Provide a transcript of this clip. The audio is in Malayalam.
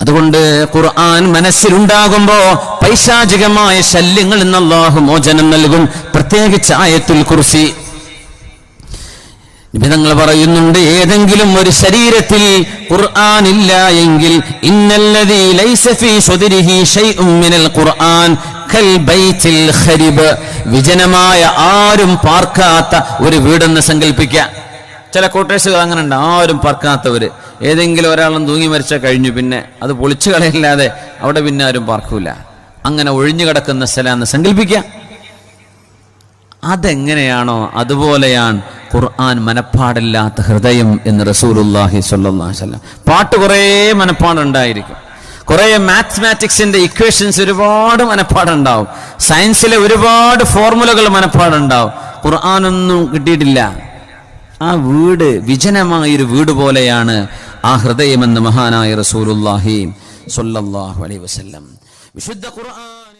അതുകൊണ്ട് ഖുർആൻ മനസ്സിലുണ്ടാകുമ്പോ പൈശാചികമായ ശല്യങ്ങൾ നിന്ന് അള്ളാഹു മോചനം നൽകും. പ്രത്യേകിച്ച് ആയത്തുൽ കുർസി. നിബിധങ്ങൾ പറയുന്നുണ്ട് ഏതെങ്കിലും ഒരു ശരീരത്തിൽ ഖുർആൻ ഇല്ല എങ്കിൽ വിജനമായ ആരും പാർക്കാത്ത ഒരു വീടെന്ന് സങ്കല്പിക്കുക ചില കോട്ടേഴ്സുകൾ അങ്ങനെ ഉണ്ട് ആരും പാർക്കാത്തവര്. ഏതെങ്കിലും ഒരാളും തൂങ്ങി മരിച്ചാൽ കഴിഞ്ഞു പിന്നെ അത് പൊളിച്ചു കളയില്ലാതെ അവിടെ പിന്നെ ആരും പാർക്കൂല. അങ്ങനെ ഒഴിഞ്ഞു കിടക്കുന്ന സ്ഥലമെന്ന് സങ്കല്പിക്കുക അതെങ്ങനെയാണോ അതുപോലെയാണ് ഖുർആൻ മനപ്പാടില്ലാത്ത ഹൃദയം എന്ന് റസൂലുല്ലാഹി വസല്ലം. പാട്ട് കുറേ മനപ്പാടുണ്ടായിരിക്കും. കുറേ മാത്മാറ്റിക്സിന്റെ ഇക്വേഷൻസ് ഒരുപാട് മനപ്പാടുണ്ടാവും. സയൻസിലെ ഒരുപാട് ഫോർമുലകൾ മനപ്പാടുണ്ടാവും. ഖുർആാനൊന്നും കിട്ടിയിട്ടില്ല. ആ വീട് വിജനമായൊരു വീട് പോലെയാണ് ആ ഹൃദയമെന്ന് മഹാനായ റസൂലുല്ലാഹി സ്വല്ലല്ലാഹു അലൈഹി വസല്ലം. വിശുദ്ധ ഖുർആൻ